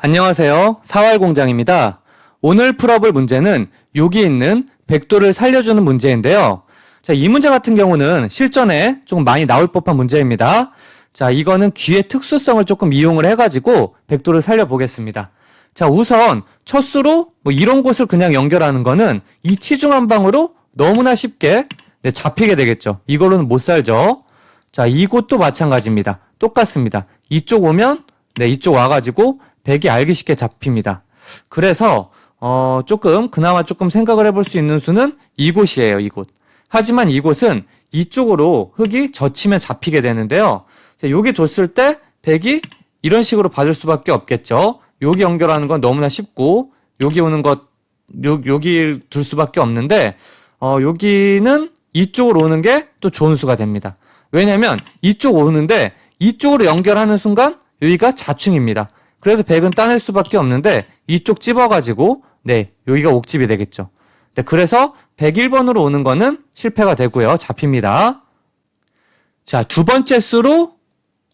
안녕하세요. 사활공장입니다. 오늘 풀어볼 문제는 여기 있는 백도를 살려주는 문제인데요. 자, 이 문제 같은 경우는 실전에 조금 많이 나올 법한 문제입니다. 자, 이거는 귀의 특수성을 조금 이용을 해가지고 백도를 살려보겠습니다. 자, 우선 첫 수로 뭐 이런 곳을 그냥 연결하는 거는 이 치중 한 방으로 너무나 쉽게 네, 잡히게 되겠죠. 이걸로는 못 살죠. 자, 이곳도 마찬가지입니다. 똑같습니다. 이쪽 오면 네, 이쪽 와가지고 백이 알기 쉽게 잡힙니다. 그래서 어, 조금 그나마 조금 생각을 해볼 수 있는 수는 이곳이에요. 이곳. 하지만 이곳은 이쪽으로 흙이 젖히면 잡히게 되는데요. 자, 여기 뒀을 때 백이 이런 식으로 받을 수밖에 없겠죠. 여기 연결하는 건 너무나 쉽고 여기 오는 것 요, 여기 둘 수밖에 없는데 어, 여기는 이쪽으로 오는 게 또 좋은 수가 됩니다. 왜냐면 이쪽 오는데 이쪽으로 연결하는 순간 여기가 자충입니다. 그래서 백은 따낼 수밖에 없는데 이쪽 집어가지고 네 여기가 옥집이 되겠죠. 네, 그래서 101번으로 오는 거는 실패가 되고요. 잡힙니다. 자, 두 번째 수로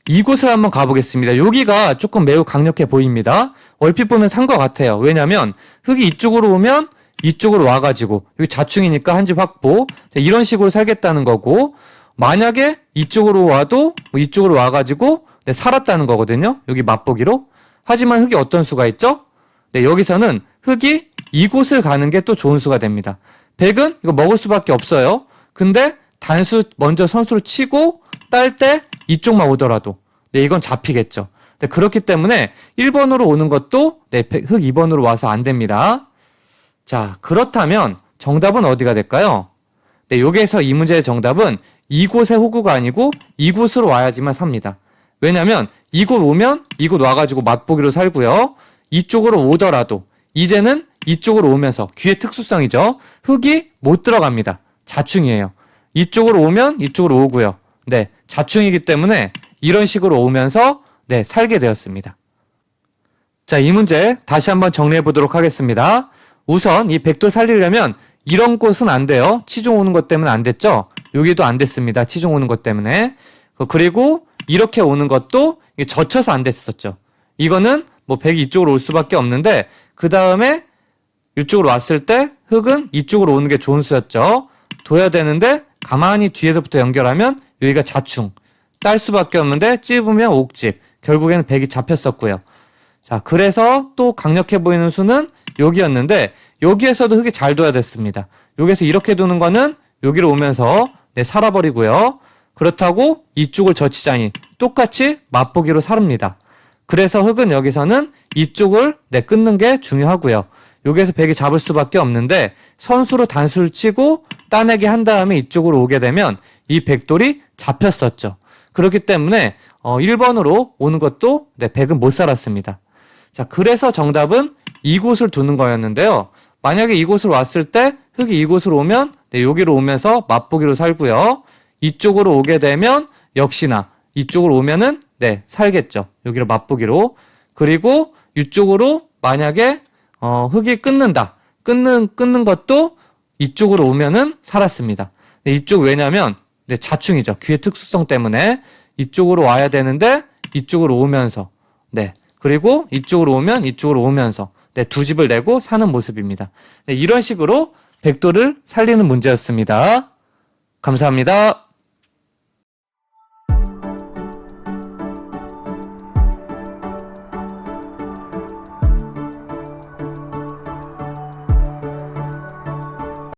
이곳을 한번 가보겠습니다. 여기가 조금 매우 강력해 보입니다. 얼핏 보면 산 것 같아요. 왜냐면 흙이 이쪽으로 오면 이쪽으로 와가지고 여기 자충이니까 한 집 확보 자, 이런 식으로 살겠다는 거고 만약에 이쪽으로 와도 뭐 이쪽으로 와가지고 네, 살았다는 거거든요. 여기 맛보기로. 하지만 흙이 어떤 수가 있죠? 네, 여기서는 흙이 이곳을 가는 게 또 좋은 수가 됩니다. 백은 이거 먹을 수밖에 없어요. 근데 단수 먼저 선수를 치고 딸 때 이쪽만 오더라도 네, 이건 잡히겠죠. 네, 그렇기 때문에 1번으로 오는 것도 네, 백- 흙 2번으로 와서 안 됩니다. 자, 그렇다면 정답은 어디가 될까요? 네, 여기에서 이 문제의 정답은 이곳의 호구가 아니고 이곳으로 와야지만 삽니다. 왜냐면 이곳 오면 이곳 와가지고 맛보기로 살고요. 이쪽으로 오더라도 이제는 이쪽으로 오면서 귀의 특수성이죠. 흙이 못 들어갑니다. 자충이에요. 이쪽으로 오면 이쪽으로 오고요. 네, 자충이기 때문에 이런 식으로 오면서 네, 살게 되었습니다. 자, 이 문제 다시 한번 정리해 보도록 하겠습니다. 우선 이 백도 살리려면 이런 곳은 안 돼요. 치중 오는 것 때문에 안 됐죠? 여기도 안 됐습니다. 치중 오는 것 때문에. 그- 그리고 이렇게 오는 것도 젖혀서 안 됐었죠. 이거는 뭐 백이 이쪽으로 올 수밖에 없는데 그 다음에 이쪽으로 왔을 때 흙은 이쪽으로 오는 게 좋은 수였죠. 둬야 되는데 가만히 뒤에서부터 연결하면 여기가 자충. 딸 수밖에 없는데 찝으면 옥집. 결국에는 백이 잡혔었고요. 자, 그래서 또 강력해 보이는 수는 여기였는데 여기에서도 흙이 잘 둬야 됐습니다. 여기서 이렇게 두는 거는 여기로 오면서 네, 살아버리고요. 그렇다고 이쪽을 젖히자니 똑같이 맛보기로 사릅니다. 그래서 흙은 여기서는 이쪽을 네, 끊는 게 중요하고요. 여기에서 백이 잡을 수밖에 없는데 선수로 단수를 치고 따내기 한 다음에 이쪽으로 오게 되면 이 백돌이 잡혔었죠. 그렇기 때문에 어, 1번으로 오는 것도 네, 백은 못 살았습니다. 자, 그래서 정답은 이곳을 두는 거였는데요. 만약에 이곳을 왔을 때 흙이 이곳으로 오면 네, 여기로 오면서 맛보기로 살고요. 이쪽으로 오게 되면 역시나 이쪽으로 오면은 네, 살겠죠. 여기로 맛보기로. 그리고 이쪽으로 만약에 어, 흙이 끊는다. 끊는 끊는 것도 이쪽으로 오면은 살았습니다. 네, 이쪽 왜냐면 네, 자충이죠. 귀의 특수성 때문에 이쪽으로 와야 되는데 이쪽으로 오면서 네. 그리고 이쪽으로 오면 이쪽으로 오면서 네, 두 집을 내고 사는 모습입니다. 네, 이런 식으로 백도를 살리는 문제였습니다. 감사합니다.